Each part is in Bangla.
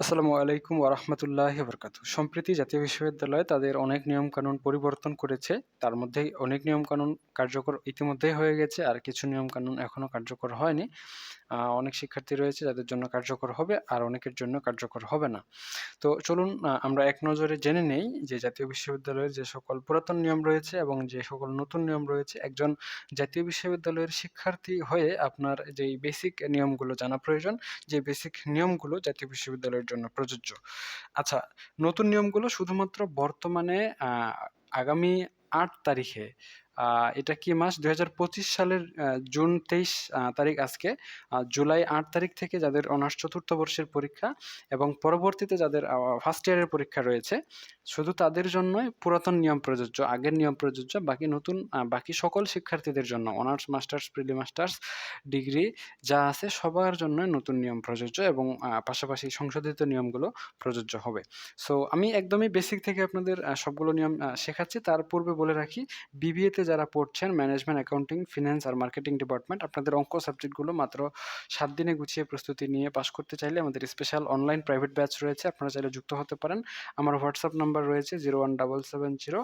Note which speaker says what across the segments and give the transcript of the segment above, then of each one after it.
Speaker 1: আসসালামু আলাইকুম ওরহমতুল্লাহ বরকাত সম্প্রতি জাতীয় বিশ্ববিদ্যালয় তাদের অনেক নিয়মকানুন পরিবর্তন করেছে। তার মধ্যে অনেক নিয়মকানুন কার্যকর ইতিমধ্যেই হয়ে গেছে, আর কিছু নিয়মকানুন এখনও কার্যকর হয়নি। অনেক শিক্ষার্থী রয়েছে যাদের জন্য কার্যকর হবে আর অনেকের জন্য কার্যকর হবে না। তো চলুন আমরা এক নজরে জেনে নেই যে জাতীয় বিশ্ববিদ্যালয়ের যে সকল পুরাতন নিয়ম রয়েছে এবং যে সকল নতুন নিয়ম রয়েছে, একজন জাতীয় বিশ্ববিদ্যালয়ের শিক্ষার্থী হয়ে আপনার যেই বেসিক নিয়মগুলো জানা প্রয়োজন, যে বেসিক নিয়মগুলো জাতীয় বিশ্ববিদ্যালয়ের জন্য প্রযোজ্য। আচ্ছা নতুন নিয়মগুলো শুধুমাত্র বর্তমানে আগামী আট তারিখে এটা কি মাস? দু হাজার পঁচিশ সালের জুন তেইশ তারিখ আজকে। জুলাই আট তারিখ থেকে যাদের অনার্স চতুর্থ বর্ষের পরীক্ষা এবং পরবর্তীতে যাদের ফার্স্ট ইয়ারের পরীক্ষা রয়েছে, শুধু তাদের জন্যই পুরাতন নিয়ম প্রযোজ্য, আগের নিয়ম প্রযোজ্য, বাকি নতুন বাকি সকল শিক্ষার্থীদের জন্য, honours, masters, prelim masters, degree যা আছে সবার জন্য নতুন নিয়ম প্রযোজ্য এবং পাশাপাশি সংশোধিত নিয়মগুলো প্রযোজ্য হবে। সো আমি একদমই বেসিক থেকে আপনাদের সবগুলো নিয়ম শেখাচ্ছি। তার পূর্বে বলে রাখি বিবিএতে যারা পড়ছেন ম্যানেজমেন্ট অ্যাকাউন্টিং ফিনান্স আর মার্কেটিং ডিপার্টমেন্ট আপনাদের অঙ্ক সাবজেক্টগুলো মাত্র সাত দিনে গুছিয়ে প্রস্তুতি নিয়ে পাশ করতে চাইলে আমাদের স্পেশাল অনলাইন প্রাইভেট ব্যাচ রয়েছে, আপনারা চাইলে যুক্ত হতে পারেন। আমার হোয়াটসঅ্যাপ নাম্বার রয়েছে zero one double seven zero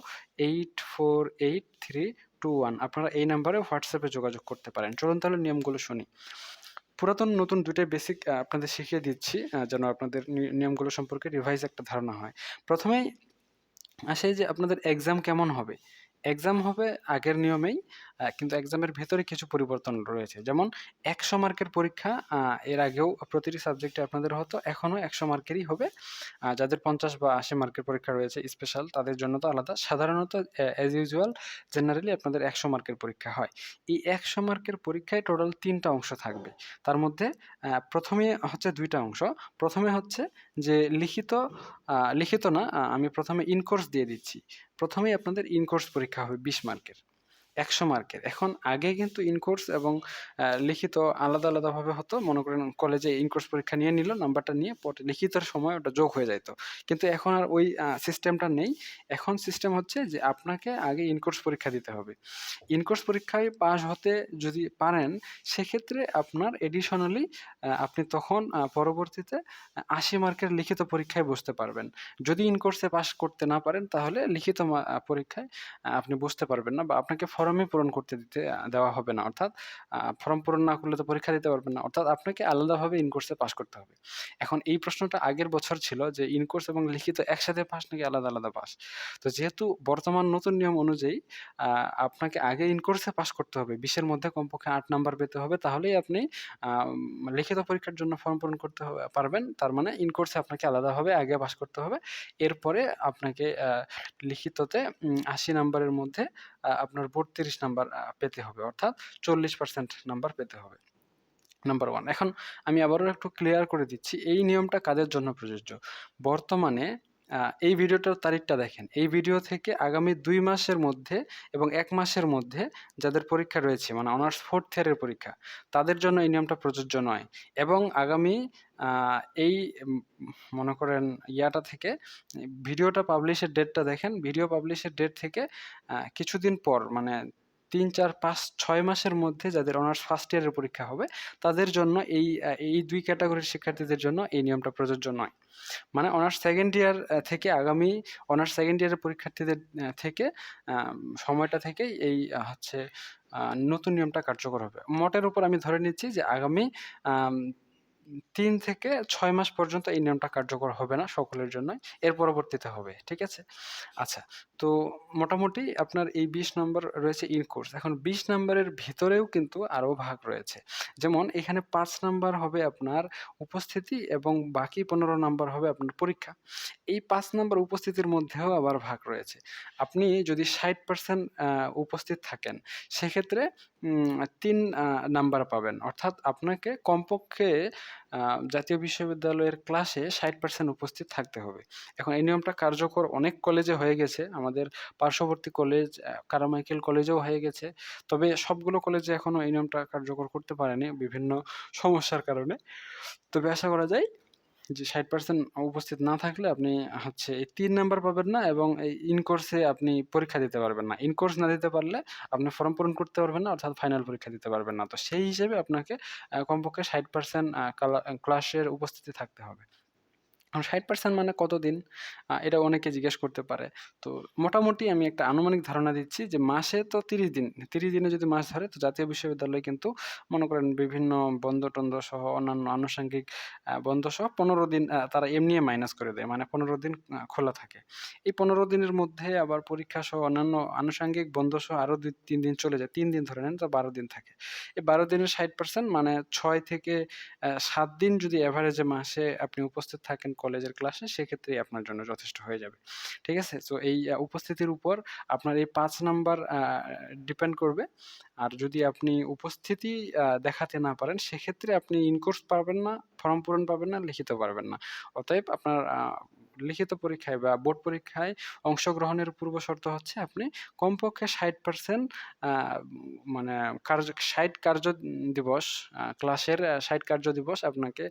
Speaker 1: eight four eight three two one আপনারা এই নাম্বারে হোয়াটসঅ্যাপে যোগাযোগ করতে পারেন। চলুন তাহলে নিয়মগুলো শুনি। পুরাতন, নতুন দুটাই বেসিক আপনাদের শিখিয়ে দিচ্ছি যেন আপনাদের নিয়মগুলো সম্পর্কে রিভাইজ একটা ধারণা হয়। প্রথমেই আসে যে আপনাদের এক্সাম কেমন হবে? এক্সাম হবে আগের নিয়মেই কিন্তু এক্সামের ভেতরে কিছু পরিবর্তন রয়েছে। যেমন, একশো মার্কের পরীক্ষা এর আগেও প্রতিটি সাবজেক্টে আপনাদের হতো, এখনও একশো মার্কেরই হবে। যাদের পঞ্চাশ বা আশি মার্কের পরীক্ষা রয়েছে স্পেশাল তাদের জন্য তো আলাদা। সাধারণত অ্যাজ ইউজুয়াল জেনারেলি আপনাদের একশো মার্কের পরীক্ষা হয়। এই একশো মার্কের পরীক্ষায় টোটাল তিনটা অংশ থাকবে। তার মধ্যে প্রথমে হচ্ছে দুইটা অংশ। প্রথমে হচ্ছে যে লিখিত লিখিত না আমি প্রথমে ইনকোর্স দিয়ে দিচ্ছি। প্রথমেই আপনাদের ইনকোর্স পরীক্ষা হবে বিশ মার্কের একশো মার্কের। এখন আগে কিন্তু ইনকোর্স এবং লিখিত আলাদা আলাদাভাবে হতো। মনে করেন কলেজে ইনকোর্স পরীক্ষা নিয়ে নিল নাম্বারটা নিয়ে লিখিতর সময় ওটা যোগ হয়ে যেত কিন্তু এখন আর ওই সিস্টেমটা নেই। এখন সিস্টেম হচ্ছে যে আপনাকে আগে ইনকোর্স পরীক্ষা দিতে হবে। ইনকোর্স পরীক্ষায় পাস হতে যদি পারেন, সেক্ষেত্রে আপনার এডিশনালি আপনি তখন পরবর্তীতে আশি মার্কের লিখিত পরীক্ষায় বসতে পারবেন। যদি ইনকোর্সে পাস করতে না পারেন, তাহলে লিখিত পরীক্ষায় আপনি বসতে পারবেন না বা আপনাকে ফর্মে পূরণ করতে দিতে দেওয়া হবে না। অর্থাৎ ফর্ম পূরণ না করলে তো পরীক্ষা দিতে পারবেন না। অর্থাৎ আপনাকে আলাদাভাবে ইনকোর্সে পাস করতে হবে। এখন এই প্রশ্নটা আগের বছর ছিল যে ইনকোর্স এবং লিখিত একসাথে পাস নাকি আলাদা আলাদা পাস তো যেহেতু বর্তমান নতুন নিয়ম অনুযায়ী আপনাকে আগে ইনকোর্সে পাস করতে হবে। বিশের মধ্যে কমপক্ষে আট নাম্বার পেতে হবে। তাহলেই আপনি লিখিত পরীক্ষার জন্য ফর্ম পূরণ করতে পারবেন। তার মানে ইনকোর্সে আপনাকে আলাদাভাবে আগে পাস করতে হবে। এরপরে আপনাকে লিখিততে আশি নাম্বারের মধ্যে আপনার আপনার বত্রিশ নাম্বার পেতে হবে। অর্থাৎ চল্লিশ পার্সেন্ট নাম্বার পেতে হবে। নাম্বার ওয়ান এখন আমি আবারও একটু ক্লিয়ার করে দিচ্ছি, এই নিয়মটা কাদের জন্য প্রযোজ্য? বর্তমানে এই ভিডিওটার তারিখটা দেখেন। এই ভিডিও থেকে আগামী দুই মাসের মধ্যে এবং এক মাসের মধ্যে যাদের পরীক্ষা রয়েছে মানে অনার্স ফোর্থ ইয়ারের পরীক্ষা, তাদের জন্য এই নিয়মটা প্রযোজ্য নয়। এবং আগামী এই মনে করেন ইয়াটা থেকে, ভিডিওটা পাবলিশের ডেটটা দেখেন। ভিডিও পাবলিশের ডেট থেকে কিছুদিন পর মানে তিন, চার, পাঁচ, ছয় মাসের মধ্যে যাদের অনার্স ফার্স্ট ইয়ারের পরীক্ষা হবে, তাদের জন্য এই এই দুই ক্যাটাগরির শিক্ষার্থীদের জন্য এই নিয়মটা প্রযোজ্য নয়। মানে অনার্স সেকেন্ড ইয়ার থেকে আগামী অনার্স সেকেন্ড ইয়ারের পরীক্ষার্থীদের থেকে সময়টা থেকে এই হচ্ছে নতুন নিয়মটা কার্যকর হবে। মোটের উপর আমি ধরে নিচ্ছি যে আগামী তিন থেকে ছয় মাস পর্যন্ত এই নিয়মটা কার্যকর হবে না সকলের জন্যই। এর পরবর্তীতে হবে, ঠিক আছে? আচ্ছা তো মোটামুটি আপনার এই বিশ নম্বর রয়েছে ইন কোর্স এখন বিশ নম্বরের ভিতরেও কিন্তু আরও ভাগ রয়েছে। যেমন এখানে পাঁচ নাম্বার হবে আপনার উপস্থিতি এবং বাকি পনেরো নাম্বার হবে আপনার পরীক্ষা। এই পাঁচ নাম্বার উপস্থিতির মধ্যেও আবার ভাগ রয়েছে। আপনি যদি ষাট পার্সেন্ট উপস্থিত থাকেন, সেক্ষেত্রে তিন নাম্বার পাবেন। অর্থাৎ আপনাকে কমপক্ষে জাতীয় বিশ্ববিদ্যালয়ের ক্লাসে ষাট পার্সেন্ট উপস্থিত থাকতে হবে। এখন এই নিয়মটা কার্যকর অনেক কলেজে হয়ে গেছে। আমাদের পার্শ্ববর্তী কলেজ কারামাইকেল কলেজেও হয়ে গেছে। তবে সবগুলো কলেজে এখনও এই নিয়মটা কার্যকর করতে পারেনি বিভিন্ন সমস্যার কারণে। তবে আশা করা যায় যে ষাট পার্সেন্ট উপস্থিত না থাকলে আপনি হচ্ছে এই তিন নাম্বার পাবেন না এবং এই ইনকোর্সে আপনি পরীক্ষা দিতে পারবেন না। ইনকোর্স না দিতে পারলে আপনি ফর্ম পূরণ করতে পারবেন না, অর্থাৎ ফাইনাল পরীক্ষা দিতে পারবেন না। তো সেই হিসেবে আপনাকে কমপক্ষে ষাট পার্সেন্ট ক্লাসের উপস্থিতি থাকতে হবে। এখন 60% মানে কতদিন? এটা অনেকে জিজ্ঞেস করতে পারে। তো মোটামুটি আমি একটা আনুমানিক ধারণা দিচ্ছি যে মাসে তো ৩০ দিন। ৩০ দিনে যদি মাস ধরে, তো জাতীয় বিশ্ববিদ্যালয় কিন্তু মনে করেন বিভিন্ন বন্ধ-টন্ধ সহ অন্যান্য আনুষঙ্গিক বন্ধ সহ ১৫ দিন তারা এমনিই মাইনাস করে দেয়। মানে ১৫ দিন খোলা থাকে। এই ১৫ দিনের মধ্যে আবার পরীক্ষা সহ অন্যান্য আনুষঙ্গিক বন্ধ সহ আরও দুই, তিন দিন চলে যায়। তিন দিন ধরে নেন তো ১২ দিন থাকে। এই ১২ দিনের 60% মানে ছয় থেকে সাত দিন যদি অ্যাভারেজে মাসে আপনি উপস্থিত থাকেন কলেজের ক্লাসে সেক্ষেত্রেই আপনার জন্য যথেষ্ট হয়ে যাবে। ঠিক আছে? সো এই উপস্থিতির উপর আপনার এই পাঁচ নাম্বার ডিপেন্ড করবে। আর যদি আপনি উপস্থিতি দেখাতে না পারেন সেক্ষেত্রে আপনি ইনকোর্স পাবেন না, ফর্ম পূরণ পাবেন না, লিখিত পারবেন না। অতএব আপনার লিখিত পরীক্ষায় বা বোর্ড পরীক্ষায় অংশগ্রহণের পূর্ব শর্ত হচ্ছে আপনি কমপক্ষে 60% মানে কার্য ৬০ কার্য দিবস ক্লাসের ৬০ কার্য দিবস আপনাকে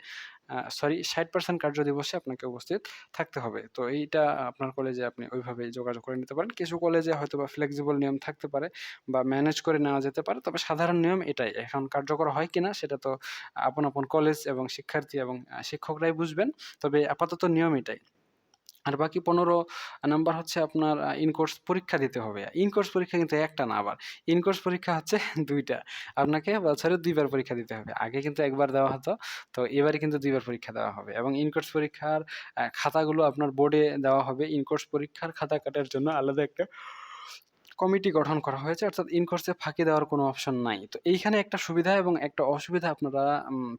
Speaker 1: সরি 60% কার্য দিবসে আপনাকে উপস্থিত থাকতে হবে। তো এইটা আপনার কলেজে আপনি ওইভাবে যোগাযোগ করে নিতে পারেন। কিছু কলেজে হয়তো বা ফ্লেক্সিবল নিয়ম থাকতে পারে বা ম্যানেজ করে নেওয়া যেতে পারে। তবে সাধারণ নিয়ম এটাই। এখন কার্যকর হয় কিনা সেটা তো আপন, আপন কলেজ এবং শিক্ষার্থী এবং শিক্ষকরাই বুঝবেন। তবে আপাতত নিয়ম এটাই। আর বাকি ১৫ নাম্বার হচ্ছে আপনার আ ইন কোর্স পরীক্ষা দিতে হবে। ইন কোর্স পরীক্ষা কিন্তু একটা না আবার। ইন কোর্স পরীক্ষা হচ্ছে দুইটা আপনাকে বছরে দুইবার পরীক্ষা দিতে হবে। আগে কিন্তু একবার দেওয়া হতো। তো এবারে কিন্তু দুইবার পরীক্ষা দেওয়া হবে। এবং ইনকোর্স পরীক্ষার খাতাগুলো আপনার বোর্ডে দেওয়া হবে। ইন কোর্স পরীক্ষার খাতা কাটার জন্য আলাদা একটা কমিটি গঠন করা হয়েছে। অর্থাৎ ইন কোর্সে ফাঁকি দেওয়ার কোনো অপশন নাই। তো এইখানে একটা সুবিধা এবং একটা অসুবিধা আপনারা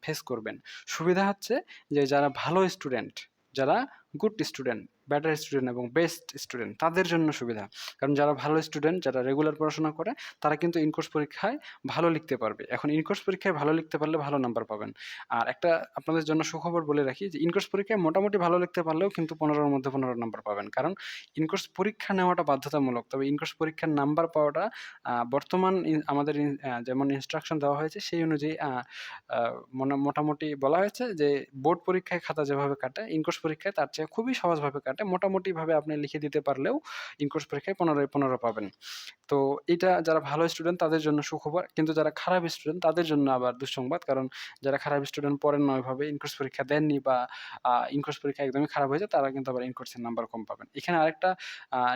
Speaker 1: ফেস করবেন। সুবিধা হচ্ছে যে যারা ভালো স্টুডেন্ট, যারা গুড স্টুডেন্ট, বেটার স্টুডেন্ট এবং বেস্ট স্টুডেন্ট তাদের জন্য সুবিধা। কারণ যারা ভালো স্টুডেন্ট, যারা রেগুলার পড়াশোনা করে তারা কিন্তু ইনকোর্স পরীক্ষায় ভালো লিখতে পারবে। এখন ইনকোর্স পরীক্ষায় ভালো লিখতে পারলে ভালো নাম্বার পাবেন। আর একটা আপনাদের জন্য সুখবর বলে রাখি যে ইন কোর্স পরীক্ষায় মোটামুটি ভালো লিখতে পারলেও কিন্তু পনেরোর মধ্যে ১৫ নাম্বার পাবেন। কারণ ইনকোর্স পরীক্ষা নেওয়াটা বাধ্যতামূলক। তবে ইনকোর্স পরীক্ষার নাম্বার পাওয়াটা বর্তমান আমাদের যেমন ইনস্ট্রাকশন দেওয়া হয়েছে সেই অনুযায়ী মোটামুটি বলা হয়েছে যে বোর্ড পরীক্ষায় খাতা যেভাবে কাটে, ইনকোর্স পরীক্ষায় তার চেয়ে খুবই সহজভাবে কাটে। মোটামুটিভাবে আপনি লিখে দিতে পারলেও ইন কোর্স পরীক্ষায় ১৫ এ ১৫ পাবেন। তো এটা যারা ভালো স্টুডেন্ট তাদের জন্য সুখবর। কিন্তু যারা খারাপ স্টুডেন্ট তাদের জন্য আবার দুঃসংবাদ। কারণ যারা খারাপ স্টুডেন্ট পড়েন না ওইভাবে ইন কোর্স পরীক্ষা দেননি বা, আ ইন কোর্স পরীক্ষা একদমই খারাপ হয়েছে, তারা কিন্তু আবার ইন কোর্সের নাম্বার কম পাবেন। এখানে আরেকটা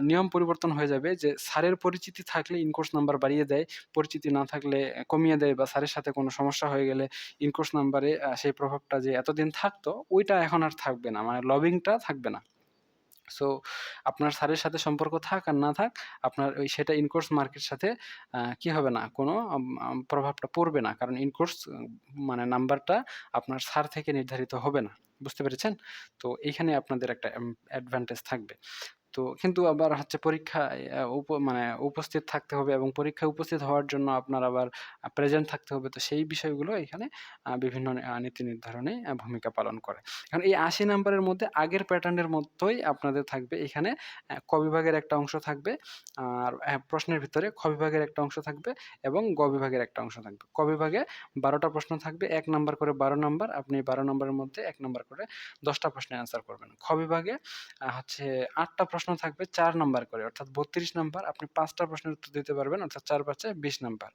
Speaker 1: নিয়ম পরিবর্তন হয়ে যাবে যে স্যারের পরিচিতি থাকলে ইন কোর্স নাম্বার বাড়িয়ে দেয়। পরিচিতি না থাকলে কমিয়ে দেয় বা স্যারের সাথে কোনো সমস্যা হয়ে গেলে ইন কোর্স নাম্বারে সেই প্রভাবটা যে এতদিন থাকতো, ওইটা এখন আর থাকবে না। মানে লবিংটা থাকবে না। সো আপনার স্যারের সাথে সম্পর্ক থাক আর না থাক, আপনার ওই সেটা ইনকোর্স মার্কের সাথে কি হবে না? কোনো প্রভাবটা পড়বে না। কারণ ইনকোর্স মানে নাম্বারটা আপনার স্যার থেকে নির্ধারিত হবে না। বুঝতে পেরেছেন? তো এইখানে আপনাদের একটা অ্যাডভান্টেজ থাকবে। তো কিন্তু আবার হচ্ছে পরীক্ষায় উপ মানে উপস্থিত থাকতে হবে এবং পরীক্ষায় উপস্থিত হওয়ার জন্য আপনার আবার প্রেজেন্ট থাকতে হবে। তো সেই বিষয়গুলো এখানে বিভিন্ন নীতি নির্ধারণে ভূমিকা পালন করে। এখন এই ৮০ নাম্বারের মধ্যে আগের প্যাটার্নের মতোই আপনাদের থাকবে এখানে ক বিভাগের একটা অংশ থাকবে। আর অ্যা প্রশ্নের ভিতরে খ বিভাগের একটা অংশ থাকবে এবং গ বিভাগের একটা অংশ থাকবে। ক বিভাগে ১২ টা প্রশ্ন থাকবে। এক নাম্বার করে ১২ নাম্বার। আপনি ১২ নাম্বারের মধ্যে এক নাম্বার করে ১০ টা প্রশ্নের অ্যান্সার করবেন। খ বিভাগে হচ্ছে ৮ টা প্রশ্ন থাকবে চার নাম্বার করে অর্থাৎ ৩২ নাম্বার। আপনি পাঁচটা প্রশ্নের উত্তর দিতে পারবেন অর্থাৎ ৪ ৫ ২০ নাম্বার।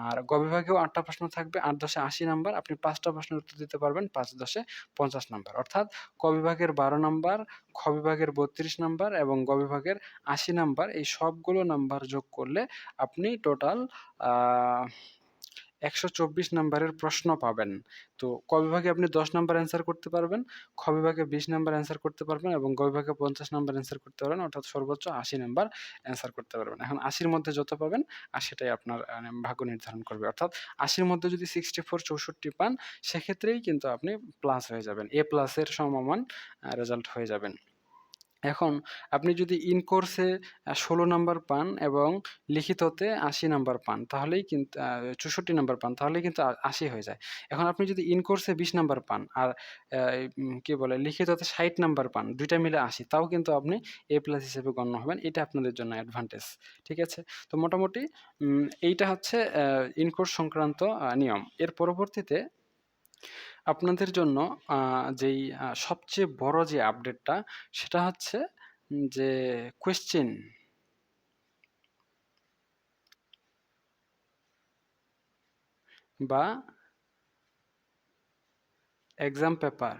Speaker 1: আর গ বিভাগেও ৮ টা প্রশ্ন থাকবে আট দশে আশি নাম্বার। আপনি পাঁচটা প্রশ্নের উত্তর দিতে পারবেন ৫ ১০ ৫০ নাম্বার। অর্থাৎ ক বিভাগের ১২ নাম্বার, খ বিভাগের ৩২ নাম্বার এবং গ বিভাগের ৮০ নাম্বার এই সবগুলো নাম্বার যোগ করলে আপনি টোটাল আ ১২৪ নাম্বারের প্রশ্ন পাবেন। তো ক বিভাগে আপনি ১০ নাম্বার অ্যান্সার করতে পারবেন, খ বিভাগে ২০ নাম্বার অ্যান্সার করতে পারবেন এবং গ বিভাগে ৫০ নাম্বার অ্যান্সার করতে পারবেন অর্থাৎ সর্বোচ্চ ৮০ নাম্বার অ্যান্সার করতে পারবেন। এখন ৮০ র মধ্যে যত পাবেন আর সেটাই আপনার ভাগ্য নির্ধারণ করবে। অর্থাৎ ৮০ র মধ্যে যদি 64 64 পান সেক্ষেত্রেই কিন্তু আপনি প্লাস হয়ে যাবেন। এ প্লাসের সমমান রেজাল্ট হয়ে যাবেন। এখন আপনি যদি ইন কোর্সে ১৬ নাম্বার পান এবং লিখিততে ৮০ নাম্বার পান, তাহলেই কিন্তু চৌষট্টি নাম্বার পান, তাহলেই কিন্তু আশি হয়ে যায়। এখন আপনি যদি ইন কোর্সে ২০ নাম্বার পান আর কি বলে, লিখিততে ৬০ নাম্বার পান, দুইটা মিলে ৮০ তাও কিন্তু আপনি এ প্লাস হিসেবে গণ্য হবেন। এটা আপনাদের জন্য অ্যাডভান্টেজ। ঠিক আছে? তো মোটামুটি এইটা হচ্ছে ইন কোর্স সংক্রান্ত নিয়ম। এর পরবর্তীতে আপনাদের জন্য যেই সবচেয়ে বড় যে আপডেটটা সেটা হচ্ছে যে কোয়েশ্চেন বা এক্সাম পেপার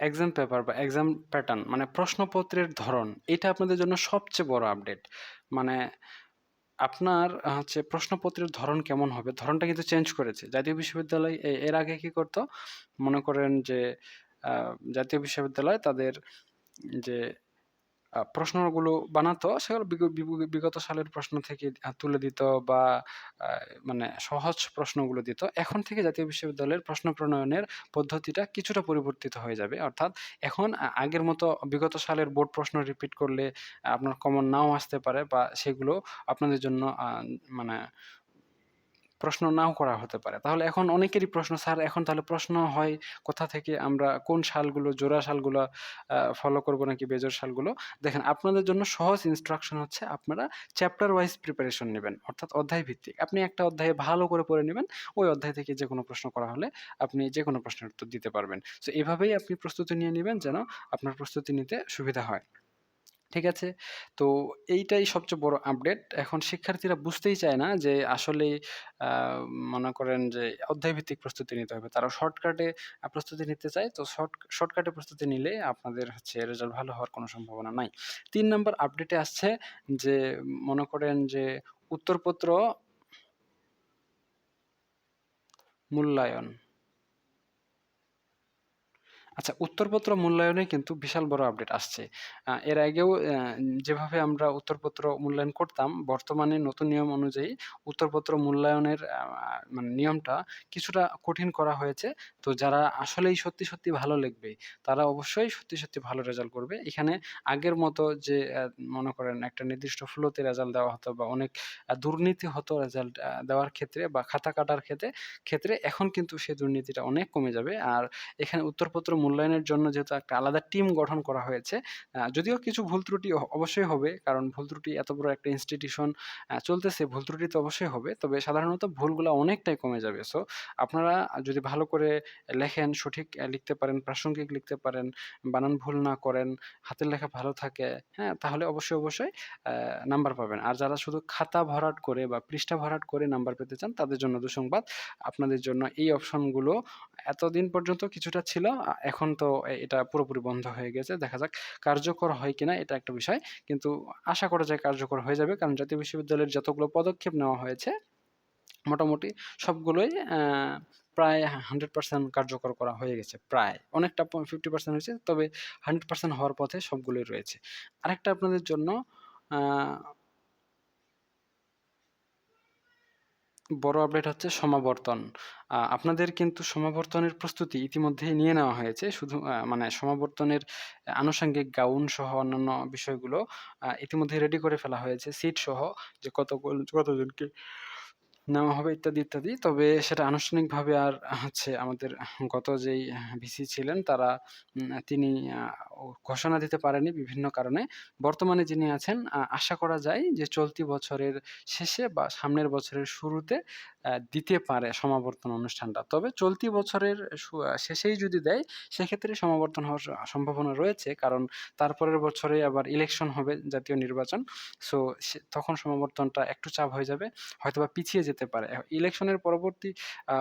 Speaker 1: এক্সাম পেপার বা এক্সাম প্যাটার্ন মানে প্রশ্নপত্রের ধরন, এটা আপনাদের জন্য সবচেয়ে বড় আপডেট মানে আপনার হচ্ছে প্রশ্নপত্রের ধরন কেমন হবে? ধরনটা কিন্তু চেঞ্জ করেছে। জাতীয় বিশ্ববিদ্যালয় এর আগে কি করতো? মনে করেন যে জাতীয় বিশ্ববিদ্যালয় তাদের যে প্রশ্নগুলো বানাতো, সেগুলো বিগ- বিগ- বিগত সালের প্রশ্ন থেকে তুলে দিত বা মানে সহজ প্রশ্নগুলো দিত। এখন থেকে জাতীয় বিশ্ববিদ্যালয়ের প্রশ্ন প্রণয়নের পদ্ধতিটা কিছুটা পরিবর্তিত হয়ে যাবে। অর্থাৎ এখন আগের মতো বিগত সালের বোর্ড প্রশ্ন রিপিট করলে আপনার কমন নাও আসতে পারে বা সেগুলো আপনাদের জন্য মানে প্রশ্ন নাও করা হতে পারে। তাহলে এখন অনেকেরই প্রশ্ন, স্যার, এখন তাহলে প্রশ্ন হয় কোথা থেকে আমরা কোন সালগুলো জোড়া সালগুলো ফলো করব নাকি বেজোর সালগুলো দেখেন, আপনাদের জন্য সহজ ইনস্ট্রাকশন হচ্ছে আপনারা চ্যাপ্টার ওয়াইজ প্রিপারেশন নেবেন, অর্থাৎ অধ্যায় ভিত্তিক। আপনি একটা অধ্যায়ে ভালো করে পড়ে নেবেন, ওই অধ্যায় থেকে যে কোনো প্রশ্ন করা হলে আপনি যে কোনো প্রশ্নের উত্তর দিতে পারবেন। তো এভাবেই আপনি প্রস্তুতি নিয়ে নেবেন যেন আপনার প্রস্তুতি নিতে সুবিধা হয়। ঠিক আছে? তো এইটাই সবচেয়ে বড় আপডেট। এখন শিক্ষার্থীরা বুঝতেই চায় না যে আসলেই আ মনে করেন যে অধ্যায়ভিত্তিক প্রস্তুতি নিতে হবে। তারা শর্টকাটে প্রস্তুতি নিতে চায়। তো শর্ট শর্টকাটে প্রস্তুতি নিলে আপনাদের হচ্ছে রেজাল্ট ভালো হওয়ার কোনো সম্ভাবনা নাই। তিন নম্বর আপডেটে আসছে যে মনে করেন যে উত্তরপত্র মূল্যায়ন। আচ্ছা উত্তরপত্র মূল্যায়নে কিন্তু বিশাল বড় আপডেট আসছে। এর আগেও যেভাবে আমরা উত্তরপত্র মূল্যায়ন করতাম, বর্তমানে নতুন নিয়ম অনুযায়ী উত্তরপত্র মূল্যায়নের মানে নিয়মটা কিছুটা কঠিন করা হয়েছে। তো যারা আসলেই সত্যি, সত্যি ভালো লিখবে, তারা অবশ্যই সত্যি, সত্যি ভালো রেজাল্ট করবে। এখানে আগের মতো যে মনে করেন একটা নির্দিষ্ট ফ্লোতে রেজাল্ট দেওয়া হতো বা অনেক দুর্নীতি হতো রেজাল্ট দেওয়ার ক্ষেত্রে বা খাতা কাটার ক্ষেত্রে ক্ষেত্রে এখন কিন্তু সেই দুর্নীতিটা অনেক কমে যাবে। আর এখানে উত্তরপত্র মূল্যায়নের জন্য যেহেতু একটা আলাদা টিম গঠন করা হয়েছে, যদিও কিছু ভুল ত্রুটি অবশ্যই হবে। কারণ ভুল ত্রুটি এত বড় একটা ইনস্টিটিউশন চলতেছে, ভুল ত্রুটি তো অবশ্যই হবে। তবে সাধারণত ভুলগুলো অনেকটাই কমে যাবে। সো আপনারা যদি ভালো করে লেখেন, সঠিক লিখতে পারেন, প্রাসঙ্গিক লিখতে পারেন, বানান ভুল না করেন, হাতের লেখা ভালো থাকে, হ্যাঁ? তাহলে অবশ্যই, অবশ্যই নাম্বার পাবেন। আর যারা শুধু খাতা ভরাট করে বা পৃষ্ঠা ভরাট করে নাম্বার পেতে চান, তাদের জন্য দুঃসংবাদ। আপনাদের জন্য এই অপশনগুলো এতদিন পর্যন্ত কিছুটা ছিল। এখন তো এটা পুরোপুরি বন্ধ হয়ে গেছে। দেখা যাক কার্যকর হয় কিনা এটা একটা বিষয়। কিন্তু আশা করা যায় কার্যকর হয়ে যাবে। কারণ জাতীয় বিশ্ববিদ্যালয়ের যতগুলো পদক্ষেপ নেওয়া হয়েছে, মোটামুটি সবগুলোই প্রায় 100% কার্যকর করা হয়ে গেছে। প্রায়। অনেকটা ফিফটি পার্সেন্ট হয়েছে। তবে 100% হওয়ার পথে সবগুলোই রয়েছে। আরেকটা আপনাদের জন্য বড় আপডেট হচ্ছে সমাবর্তন। আপনাদের কিন্তু সমাবর্তনের প্রস্তুতি ইতিমধ্যেই নিয়ে নেওয়া হয়েছে। শুধু মানে সমাবর্তনের আনুষঙ্গিক গাউন সহ অন্যান্য বিষয়গুলো ইতিমধ্যে রেডি করে ফেলা হয়েছে। সিট সহ যে কত কতজনকে নেওয়া হবে ইত্যাদি, ইত্যাদি। তবে সেটা আনুষ্ঠানিকভাবে আর হচ্ছে আমাদের গত যেই ভিসি ছিলেন তারা তিনি ঘোষণা দিতে পারেনি বিভিন্ন কারণে। বর্তমানে যিনি আছেন আশা করা যায় যে চলতি বছরের শেষে বা সামনের বছরের শুরুতে দিতে পারে সমাবর্তন অনুষ্ঠানটা। তবে চলতি বছরের শেষেই যদি দেয় সেক্ষেত্রে সমাবর্তন হওয়ার সম্ভাবনা রয়েছে। কারণ তারপরের বছরে আবার ইলেকশন হবে, জাতীয় নির্বাচন। সো তখন সমাবর্তনটা একটু চাপ হয়ে যাবে। হয়তোবা পিছিয়ে যেতে পারে। ইলেকশনের পরবর্তী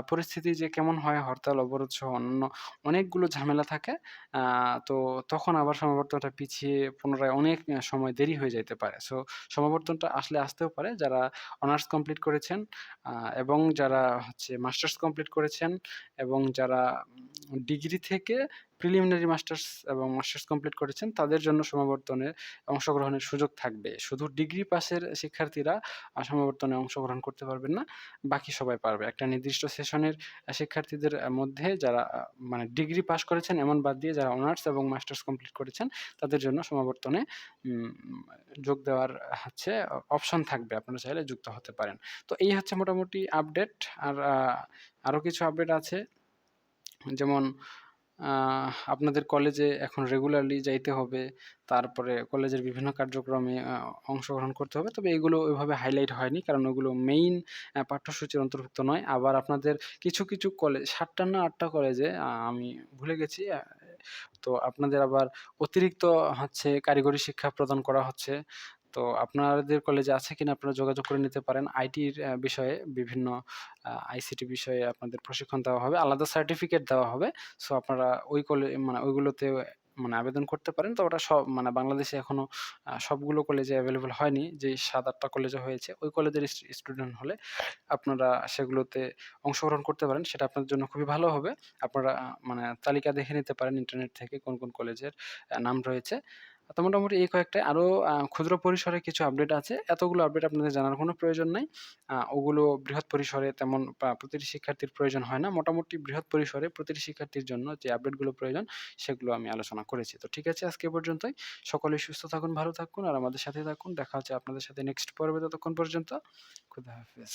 Speaker 1: পরিস্থিতি যে কেমন হয় হরতাল, অবরোধ সহ অন্যান্য অনেকগুলো ঝামেলা থাকে। তো তখন আবার সমাবর্তনটা পিছিয়ে পুনরায় অনেক সময় দেরি হয়ে যাইতে পারে। সো সমাবর্তনটা আসলে আসতেও পারে। যারা অনার্স কমপ্লিট করেছেন আ এবং যারা হচ্ছে মাস্টার্স কমপ্লিট করেছেন এবং যারা ডিগ্রি থেকে প্রিলিমিনারি মাস্টার্স এবং মাস্টার্স কমপ্লিট করেছেন, তাদের জন্য সমাবর্তনে অংশগ্রহণের সুযোগ থাকবে। শুধু ডিগ্রি পাশের শিক্ষার্থীরা সমাবর্তনে অংশগ্রহণ করতে পারবেন না। বাকি সবাই পারবে। একটা নির্দিষ্ট সেশনের শিক্ষার্থীদের মধ্যে যারা মানে ডিগ্রি পাস করেছেন, এমন বাদ দিয়ে যারা অনার্স এবং মাস্টার্স কমপ্লিট করেছেন, তাদের জন্য সমাবর্তনে যোগ দেওয়ার হচ্ছে অপশন থাকবে। আপনারা চাইলে যুক্ত হতে পারেন। তো এই হচ্ছে মোটামুটি আপডেট। আর আরও কিছু আপডেট আছে। যেমন আপনাদের কলেজে এখন রেগুলারলি যাইতে হবে। তারপরে কলেজের বিভিন্ন কার্যক্রমে অংশগ্রহণ করতে হবে। তবে এগুলো ওইভাবে হাইলাইট হয়নি। কারণ ওগুলো মেইন পাঠ্যসূচির অন্তর্ভুক্ত নয়। আবার আপনাদের কিছু, কিছু কলেজ সাতটা না ৮ টা কলেজে আমি ভুলে গেছি। তো আপনাদের আবার অতিরিক্ত হচ্ছে কারিগরি শিক্ষা প্রদান করা হচ্ছে। তো আপনাদের কলেজে আছে কিনা আপনারা যোগাযোগ করে নিতে পারেন। আইটির বিষয়ে বিভিন্ন আইসিটি বিষয়ে আপনাদের প্রশিক্ষণ দেওয়া হবে। আলাদা সার্টিফিকেট দেওয়া হবে। সো আপনারা ওই কলে মানে ওইগুলোতে মানে আবেদন করতে পারেন। তো ওটা সব মানে বাংলাদেশে এখনও আহ, সবগুলো কলেজে অ্যাভেলেবেল হয়নি। যে সাত আটটা কলেজে হয়েছে ওই কলেজের স্টুডেন্ট হলে আপনারা সেগুলোতে অংশগ্রহণ করতে পারেন। সেটা আপনাদের জন্য খুবই ভালো হবে। আপনারা মানে তালিকা দেখে নিতে পারেন ইন্টারনেট থেকে কোন কোন কলেজের নাম রয়েছে। তো মোটামুটি এই কয়েকটা আরও ক্ষুদ্র পরিসরে কিছু আপডেট আছে। এতগুলো আপডেট আপনাদের জানার কোনো প্রয়োজন নাই। ওগুলো বৃহৎ পরিসরে তেমন প্রতিটি শিক্ষার্থীর প্রয়োজন হয় না। মোটামুটি বৃহৎ পরিসরে প্রতিটি শিক্ষার্থীর জন্য যে আপডেটগুলো প্রয়োজন, সেগুলো আমি আলোচনা করেছি। তো ঠিক আছে, আজকে পর্যন্তই। সকলেই সুস্থ থাকুন, ভালো থাকুন, আর আমাদের সাথে থাকুন। দেখা হচ্ছে আপনাদের সাথে নেক্সট পর্বে ততক্ষণ পর্যন্ত। খুদা হাফেজ।